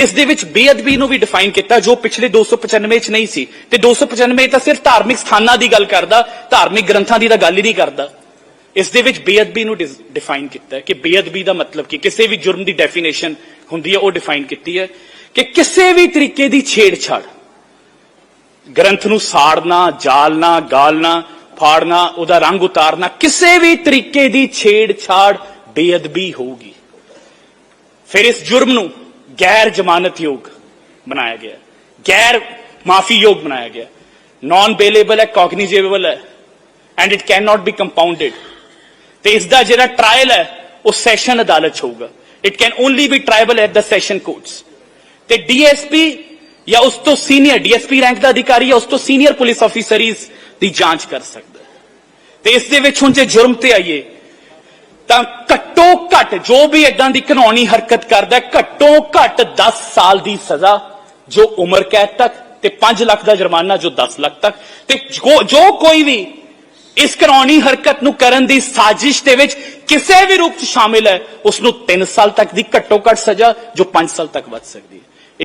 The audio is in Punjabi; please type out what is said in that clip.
ਇਸ ਦੇ ਵਿੱਚ ਬੇਅਦਬੀ ਨੂੰ ਵੀ ਡਿਫਾਈਨ ਕੀਤਾ ਜੋ ਪਿਛਲੇ 295 ਚ ਨਹੀਂ ਸੀ। ਤੇ 295 ਤਾਂ ਸਿਰਫ ਧਾਰਮਿਕ ਸਥਾਨਾਂ ਦੀ ਗੱਲ ਕਰਦਾ, ਧਾਰਮਿਕ ਗ੍ਰੰਥਾਂ ਦੀ ਤਾਂ ਗੱਲ ਹੀ ਨਹੀਂ ਕਰਦਾ। ਇਸ ਦੇ ਵਿੱਚ ਬੇਅਦਬੀ ਨੂੰ ਡਿਫਾਈਨ ਕੀਤਾ ਹੈ ਕਿ ਬੇਅਦਬੀ ਦਾ ਮਤਲਬ ਕੀ, ਕਿਸੇ ਵੀ ਜੁਰਮ ਦੀ ਡੈਫੀਨੇਸ਼ਨ ਹੁੰਦੀ ਹੈ, ਉਹ ਡਿਫਾਈਨ ਕੀਤੀ ਹੈ ਕਿ ਕਿਸੇ ਵੀ ਤਰੀਕੇ ਦੀ ਛੇੜਛਾੜ। ਗ੍ਰੰਥ ਨੂੰ ਸਾੜਨਾ ਜਾਲਨਾ ਗਾਲਣਾ, ਫਾੜਨਾ, ਉਹਦਾ ਰੰਗ ਉਤਾਰਨਾ, ਕਿਸੇ ਵੀ ਤਰੀਕੇ ਦੀ ਛੇੜਛਾੜ ਬੇਅਦਬੀ ਹੋਊਗੀ। ਫਿਰ ਇਸ ਜੁਰਮ ਨੂੰ ਗੈਰ ਜ਼ਮਾਨਤਯੋਗ ਬਣਾਇਆ ਗਿਆ ਗੈਰ ਮਾਫੀਯੋਗ ਬਣਾਇਆ ਗਿਆ ਨਾਨ ਬੇਲੇਬਲ ਹੈ ਕੌਗਨੀਜੇਬਲ ਹੈ and it can not be compounded ਤੇ ਇਸ ਦਾ ਜਿਹੜਾ ਟ੍ਰਾਇਲ ਹੈ ਉਹ ਸੈਸ਼ਨ ਅਦਾਲਤ 'ਚ ਹੋਊਗਾ it can only be triable at the session courts ਤੇ ਡੀਐਸਪੀ ਜਾਂ ਉਸ ਤੋਂ ਸੀਨੀਅਰ ਡੀਐਸਪੀ ਰੈਂਕ ਦਾ ਅਧਿਕਾਰੀ ਜਾਂ ਉਸ ਤੋਂ ਸੀਨੀਅਰ ਪੁਲਿਸ ਆਫੀਸਰ ਇਸ ਦੀ ਜਾਂਚ ਕਰ ਸਕਦਾ ਤੇ ਇਸ ਦੇ ਵਿੱਚ ਹੁਣ ਜੇ ਜੁਰਮ ਤੇ ਆਈਏ ਤਾਂ ਘੱਟੋ ਘੱਟ ਜੋ ਵੀ ਇਦਾਂ ਦੀ ਕਾਨੂੰਨੀ ਹਰਕਤ ਕਰਦਾ ਘੱਟੋ ਘੱਟ 10 ਸਾਲ ਦੀ ਸਜ਼ਾ ਜੋ ਉਮਰ ਕੈਦ ਤੱਕ ਤੇ 5 ਲੱਖ ਦਾ ਜੁਰਮਾਨਾ ਜੋ 10 ਲੱਖ ਤੱਕ ਤੇ ਜੋ ਜੋ ਕੋਈ ਵੀ ਇਸ ਕਾਨੂੰਨੀ ਹਰਕਤ ਨੂੰ ਕਰਨ ਦੀ ਸਾਜ਼ਿਸ਼ ਦੇ ਵਿੱਚ ਕਿਸੇ ਵੀ ਰੂਪ ਚ ਸ਼ਾਮਿਲ ਹੈ, ਉਸ ਨੂੰ 3 ਸਾਲ ਤੱਕ ਦੀ ਘੱਟੋ ਘੱਟ ਸਜ਼ਾ ਜੋ 5 ਸਾਲ ਤੱਕ ਵੱਧ ਸਕਦੀ ਹੈ।